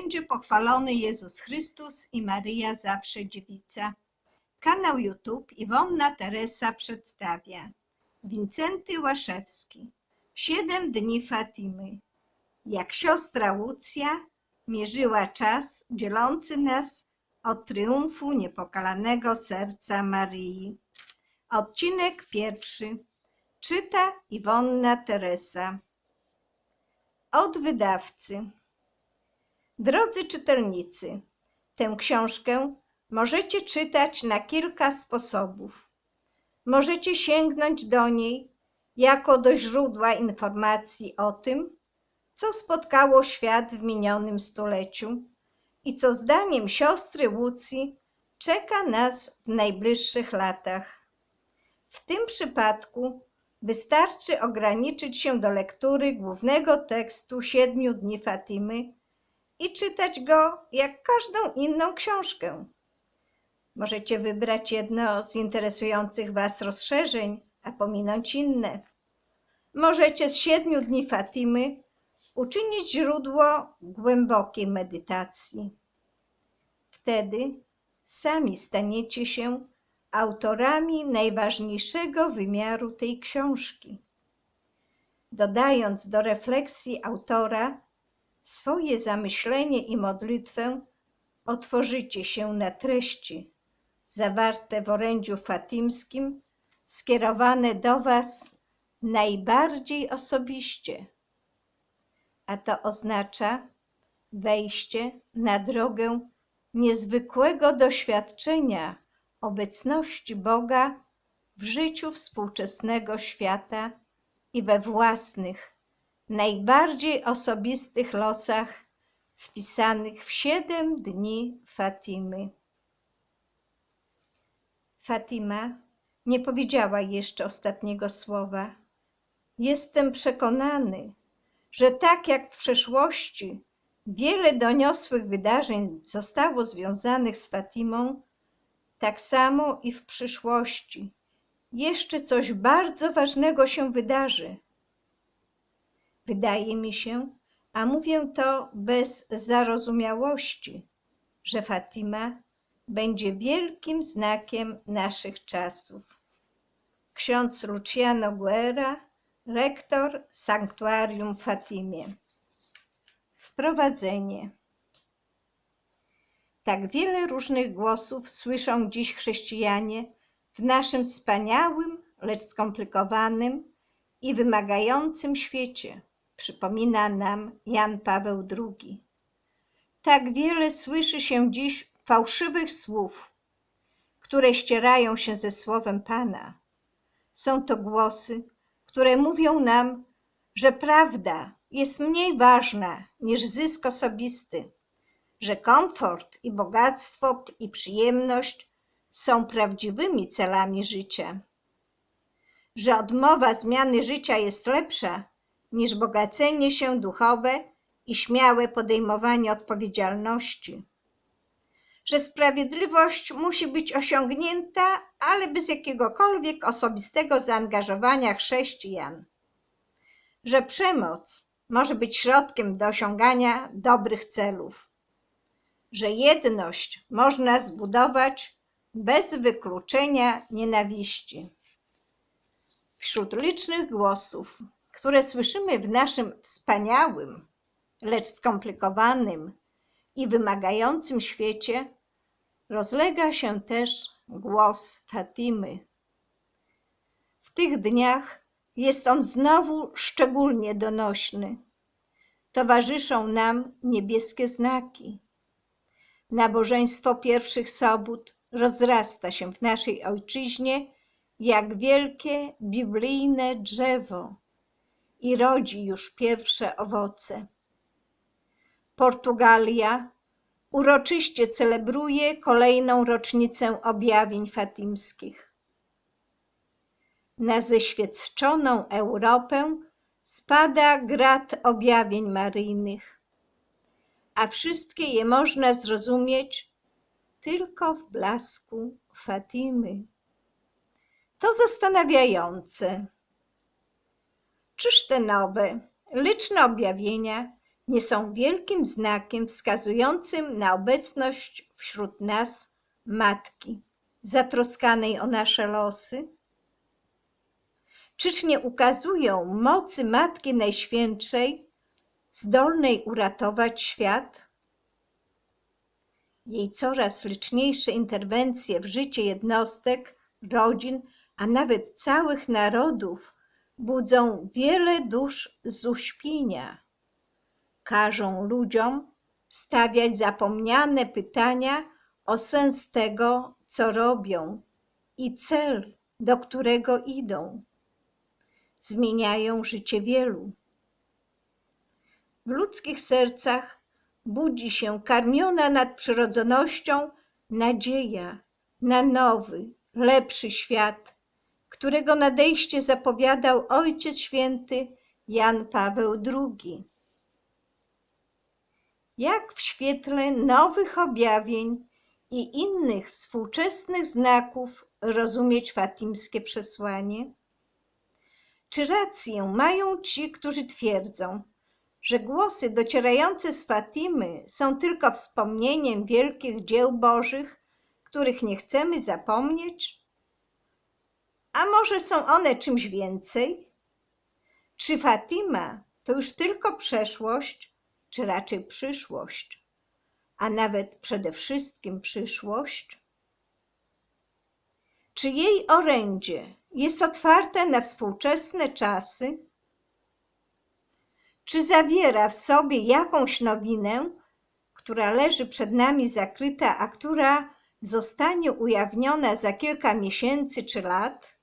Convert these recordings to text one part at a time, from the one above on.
będzie pochwalony Jezus Chrystus i Maryja zawsze dziewica. Kanał YouTube Iwonna Teresa przedstawia Wincenty Łaszewski Siedem dni Fatimy Jak siostra Łucja mierzyła czas dzielący nas od triumfu niepokalanego serca Maryi. Odcinek pierwszy. Czyta Iwonna Teresa. Od wydawcy. Drodzy czytelnicy, tę książkę możecie czytać na kilka sposobów. Możecie sięgnąć do niej jako do źródła informacji o tym, co spotkało świat w minionym stuleciu i co zdaniem siostry Łucji czeka nas w najbliższych latach. W tym przypadku wystarczy ograniczyć się do lektury głównego tekstu Siedmiu Dni Fatimy i czytać go jak każdą inną książkę. Możecie wybrać jedno z interesujących Was rozszerzeń, a pominąć inne. Możecie z Siedmiu Dni Fatimy uczynić źródło głębokiej medytacji. Wtedy sami staniecie się autorami najważniejszego wymiaru tej książki. Dodając do refleksji autora swoje zamyślenie i modlitwę, otworzycie się na treści zawarte w orędziu fatimskim, skierowane do Was najbardziej osobiście. A to oznacza wejście na drogę niezwykłego doświadczenia obecności Boga w życiu współczesnego świata i we własnych, najbardziej osobistych losach wpisanych w siedem dni Fatimy. Fatima nie powiedziała jeszcze ostatniego słowa. Jestem przekonany, że tak jak w przeszłości wiele doniosłych wydarzeń zostało związanych z Fatimą, tak samo i w przyszłości jeszcze coś bardzo ważnego się wydarzy. Wydaje mi się, a mówię to bez zarozumiałości, że Fatima będzie wielkim znakiem naszych czasów. Ksiądz Luciano Guerra, rektor Sanktuarium Fatimie. Wprowadzenie. Tak wiele różnych głosów słyszą dziś chrześcijanie w naszym wspaniałym, lecz skomplikowanym i wymagającym świecie, przypomina nam Jan Paweł II. Tak wiele słyszy się dziś fałszywych słów, które ścierają się ze słowem Pana. Są to głosy, które mówią nam, że prawda jest mniej ważna niż zysk osobisty, że komfort i bogactwo i przyjemność są prawdziwymi celami życia, że odmowa zmiany życia jest lepsza niż bogacenie się duchowe i śmiałe podejmowanie odpowiedzialności, że sprawiedliwość musi być osiągnięta, ale bez jakiegokolwiek osobistego zaangażowania chrześcijan, że przemoc może być środkiem do osiągania dobrych celów, że jedność można zbudować bez wykluczenia nienawiści. Wśród licznych głosów, które słyszymy w naszym wspaniałym, lecz skomplikowanym i wymagającym świecie, rozlega się też głos Fatimy. W tych dniach jest on znowu szczególnie donośny. Towarzyszą nam niebieskie znaki. Nabożeństwo pierwszych sobót rozrasta się w naszej ojczyźnie jak wielkie biblijne drzewo i rodzi już pierwsze owoce. Portugalia uroczyście celebruje kolejną rocznicę objawień fatimskich. Na zeświadczoną Europę spada grad objawień maryjnych, a wszystkie je można zrozumieć tylko w blasku Fatimy. To zastanawiające. Czyż te nowe, liczne objawienia nie są wielkim znakiem wskazującym na obecność wśród nas matki, zatroskanej o nasze losy? Czyż nie ukazują mocy Matki Najświętszej, zdolnej uratować świat? Jej coraz liczniejsze interwencje w życie jednostek, rodzin, a nawet całych narodów budzą wiele dusz z uśpienia. Każą ludziom stawiać zapomniane pytania o sens tego, co robią i cel, do którego idą. Zmieniają życie wielu. W ludzkich sercach budzi się karmiona nadprzyrodzonością nadzieja na nowy, lepszy świat, którego nadejście zapowiadał Ojciec Święty Jan Paweł II. Jak w świetle nowych objawień i innych współczesnych znaków rozumieć fatimskie przesłanie? Czy rację mają ci, którzy twierdzą, że głosy docierające z Fatimy są tylko wspomnieniem wielkich dzieł Bożych, których nie chcemy zapomnieć? A może są one czymś więcej? Czy Fatima to już tylko przeszłość, czy raczej przyszłość, a nawet przede wszystkim przyszłość? Czy jej orędzie jest otwarte na współczesne czasy? Czy zawiera w sobie jakąś nowinę, która leży przed nami zakryta, a która zostanie ujawniona za kilka miesięcy czy lat?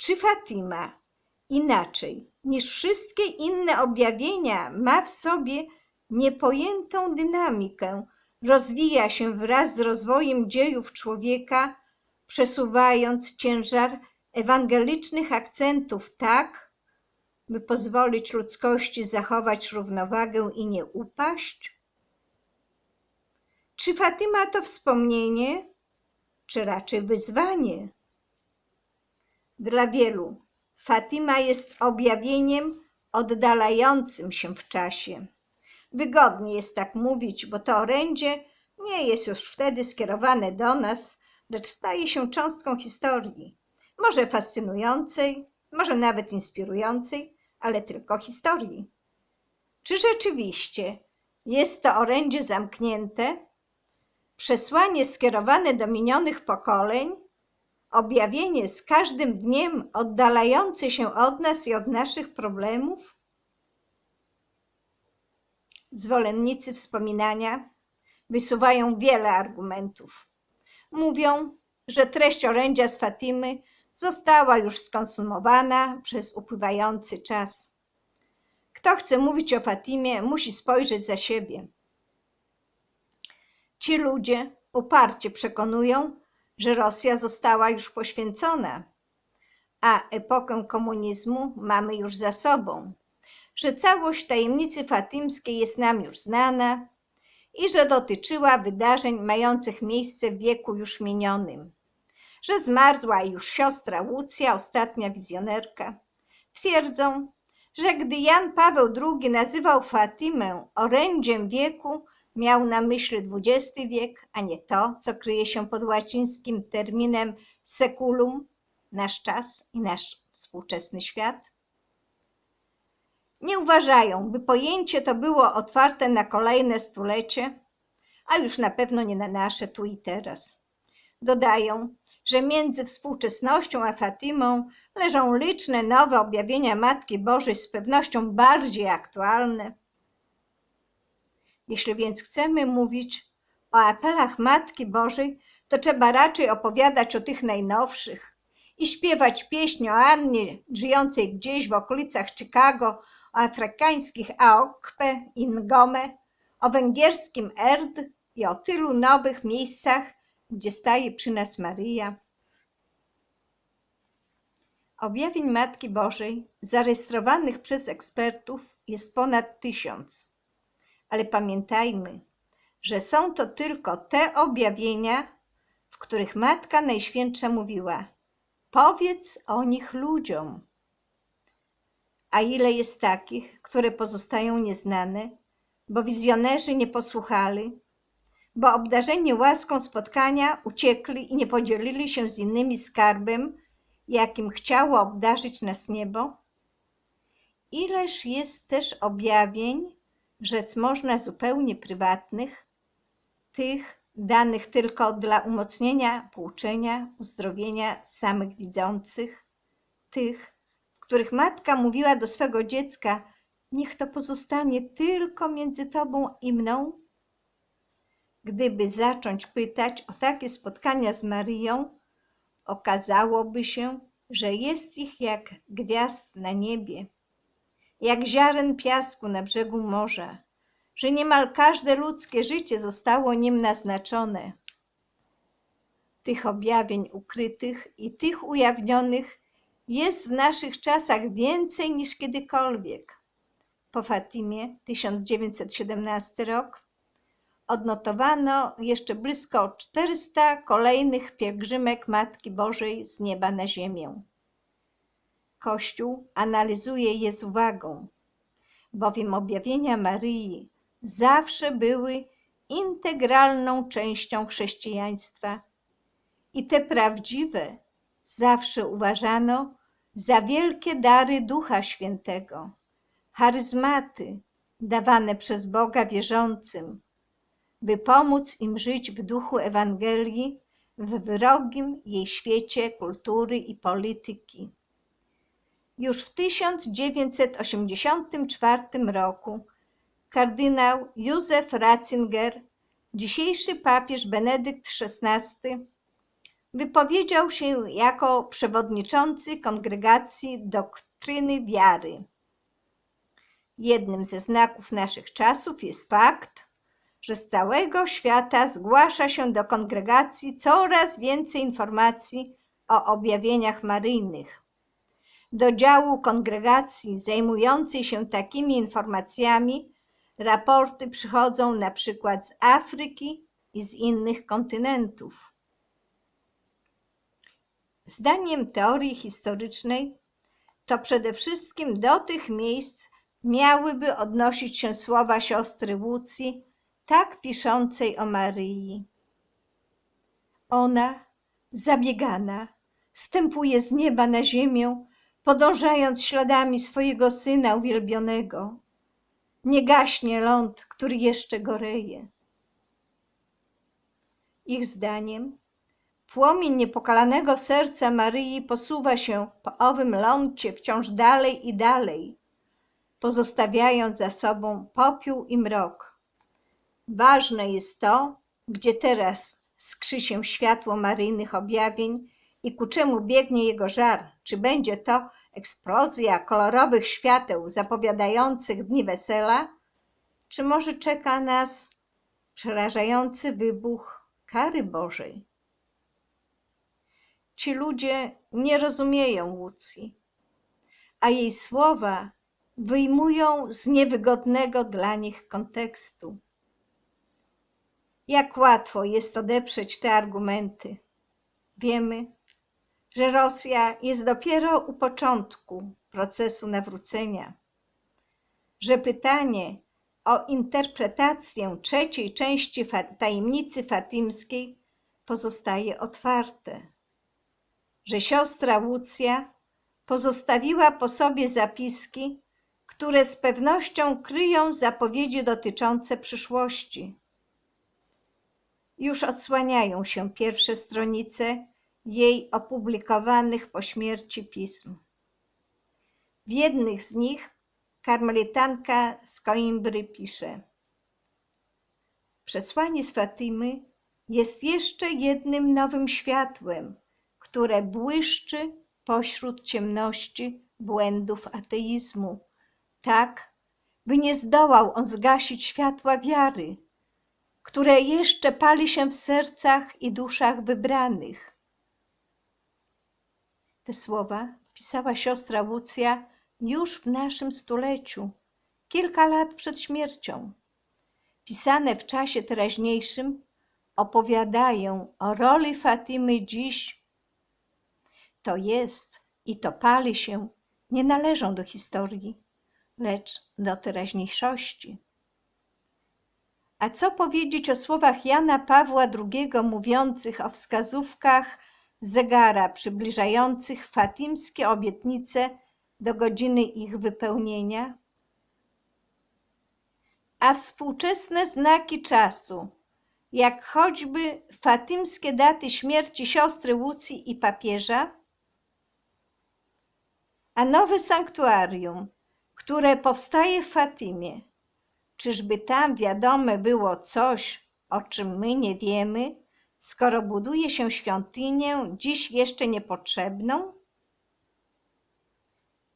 Czy Fatima inaczej niż wszystkie inne objawienia ma w sobie niepojętą dynamikę, rozwija się wraz z rozwojem dziejów człowieka, przesuwając ciężar ewangelicznych akcentów tak, by pozwolić ludzkości zachować równowagę i nie upaść? Czy Fatima to wspomnienie, czy raczej wyzwanie? Dla wielu Fatima jest objawieniem oddalającym się w czasie. Wygodnie jest tak mówić, bo to orędzie nie jest już wtedy skierowane do nas, lecz staje się cząstką historii. Może fascynującej, może nawet inspirującej, ale tylko historii. Czy rzeczywiście jest to orędzie zamknięte? Przesłanie skierowane do minionych pokoleń? Objawienie z każdym dniem oddalające się od nas i od naszych problemów? Zwolennicy wspominania wysuwają wiele argumentów. Mówią, że treść orędzia z Fatimy została już skonsumowana przez upływający czas. Kto chce mówić o Fatimie, musi spojrzeć za siebie. Ci ludzie uparcie przekonują, że Rosja została już poświęcona, a epokę komunizmu mamy już za sobą, że całość tajemnicy fatimskiej jest nam już znana i że dotyczyła wydarzeń mających miejsce w wieku już minionym że zmarzła już siostra Łucja, ostatnia wizjonerka. Twierdzą, że gdy Jan Paweł II nazywał Fatimę orędziem wieku, miał na myśli XX wiek, a nie to, co kryje się pod łacińskim terminem seculum, nasz czas i nasz współczesny świat. Nie uważają, by pojęcie to było otwarte na kolejne stulecie, a już na pewno nie na nasze tu i teraz. Dodają, że między współczesnością a Fatimą leżą liczne nowe objawienia Matki Bożej, z pewnością bardziej aktualne. Jeśli więc chcemy mówić o apelach Matki Bożej, to trzeba raczej opowiadać o tych najnowszych i śpiewać pieśń o Annie żyjącej gdzieś w okolicach Chicago, o afrykańskich Aokpe i Ngome, o węgierskim Erd i o tylu nowych miejscach, gdzie staje przy nas Maryja. Objawień Matki Bożej zarejestrowanych przez ekspertów jest ponad tysiąc. Ale pamiętajmy, że są to tylko te objawienia, w których Matka Najświętsza mówiła: Powiedz o nich ludziom. A ile jest takich, które pozostają nieznane, bo wizjonerzy nie posłuchali, bo obdarzeni łaską spotkania uciekli i nie podzielili się z innymi skarbem, jakim chciało obdarzyć nas niebo? Ileż jest też objawień, rzec można zupełnie prywatnych, tych danych tylko dla umocnienia, pouczenia, uzdrowienia samych widzących, tych, w których matka mówiła do swego dziecka: Niech to pozostanie tylko między tobą i mną. Gdyby zacząć pytać o takie spotkania z Maryją, okazałoby się, że jest ich jak gwiazd na niebie, jak ziaren piasku na brzegu morza, że niemal każde ludzkie życie zostało nim naznaczone. Tych objawień ukrytych i tych ujawnionych jest w naszych czasach więcej niż kiedykolwiek. Po Fatimie 1917 rok odnotowano jeszcze blisko 400 kolejnych pielgrzymek Matki Bożej z nieba na ziemię. Kościół analizuje je z uwagą, bowiem objawienia Maryi zawsze były integralną częścią chrześcijaństwa i te prawdziwe zawsze uważano za wielkie dary Ducha Świętego, charyzmaty dawane przez Boga wierzącym, by pomóc im żyć w duchu Ewangelii w wrogim jej świecie kultury i polityki. Już w 1984 roku kardynał Józef Ratzinger, dzisiejszy papież Benedykt XVI, wypowiedział się jako przewodniczący kongregacji doktryny wiary. Jednym ze znaków naszych czasów jest fakt, że z całego świata zgłasza się do kongregacji coraz więcej informacji o objawieniach maryjnych. Do działu kongregacji zajmującej się takimi informacjami raporty przychodzą na przykład z Afryki i z innych kontynentów. Zdaniem teorii historycznej, to przede wszystkim do tych miejsc miałyby odnosić się słowa siostry Łucji, tak piszącej o Maryi. Ona, zabiegana, stępuje z nieba na ziemię, podążając śladami swojego syna uwielbionego. Nie gaśnie ląd, który jeszcze goreje. Ich zdaniem płomień niepokalanego serca Maryi posuwa się po owym lądzie wciąż dalej i dalej, pozostawiając za sobą popiół i mrok. Ważne jest to, gdzie teraz skrzy się światło maryjnych objawień i ku czemu biegnie jego żar. Czy będzie to eksplozja kolorowych świateł zapowiadających dni wesela, czy może czeka nas przerażający wybuch kary Bożej? Ci ludzie nie rozumieją Łucji, a jej słowa wyjmują z niewygodnego dla nich kontekstu. Jak łatwo jest odeprzeć te argumenty. Wiemy, że Rosja jest dopiero u początku procesu nawrócenia, że pytanie o interpretację trzeciej części tajemnicy fatimskiej pozostaje otwarte, że siostra Łucja pozostawiła po sobie zapiski, które z pewnością kryją zapowiedzi dotyczące przyszłości. Już odsłaniają się pierwsze stronice jej opublikowanych po śmierci pism. W jednych z nich karmelitanka z Coimbry pisze: Przesłanie z Fatimy jest jeszcze jednym nowym światłem, które błyszczy pośród ciemności błędów ateizmu, tak by nie zdołał on zgasić światła wiary, które jeszcze pali się w sercach i duszach wybranych. Te słowa pisała siostra Łucja już w naszym stuleciu, kilka lat przed śmiercią. Pisane w czasie teraźniejszym opowiadają o roli Fatimy dziś. To jest i to pali się nie należą do historii, lecz do teraźniejszości. A co powiedzieć o słowach Jana Pawła II mówiących o wskazówkach zegara przybliżających fatimskie obietnice do godziny ich wypełnienia? A współczesne znaki czasu, jak choćby fatimskie daty śmierci siostry Łucji i papieża, a nowe sanktuarium, które powstaje w Fatimie, czyżby tam wiadome było coś, o czym my nie wiemy, skoro buduje się świątynię dziś jeszcze niepotrzebną?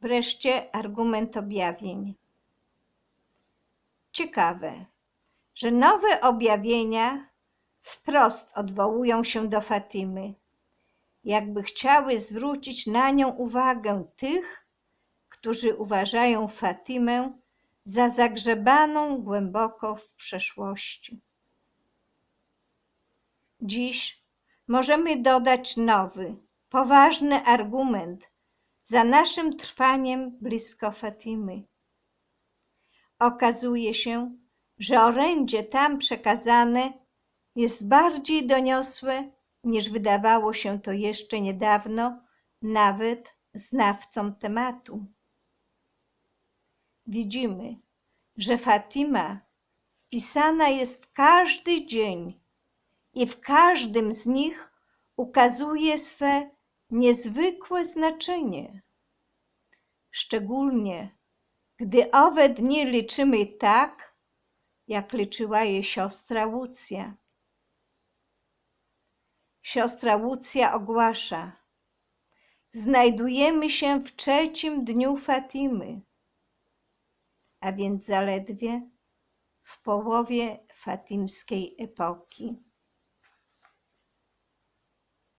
Wreszcie argument objawień. Ciekawe, że nowe objawienia wprost odwołują się do Fatimy, jakby chciały zwrócić na nią uwagę tych, którzy uważają Fatimę za zagrzebaną głęboko w przeszłości. Dziś możemy dodać nowy, poważny argument za naszym trwaniem blisko Fatimy. Okazuje się, że orędzie tam przekazane jest bardziej doniosłe niż wydawało się to jeszcze niedawno nawet znawcom tematu. Widzimy, że Fatima wpisana jest w każdy dzień i w każdym z nich ukazuje swe niezwykłe znaczenie. Szczególnie gdy owe dni liczymy tak, jak liczyła je siostra Łucja. Siostra Łucja ogłasza: Znajdujemy się w trzecim dniu Fatimy, a więc zaledwie w połowie fatimskiej epoki.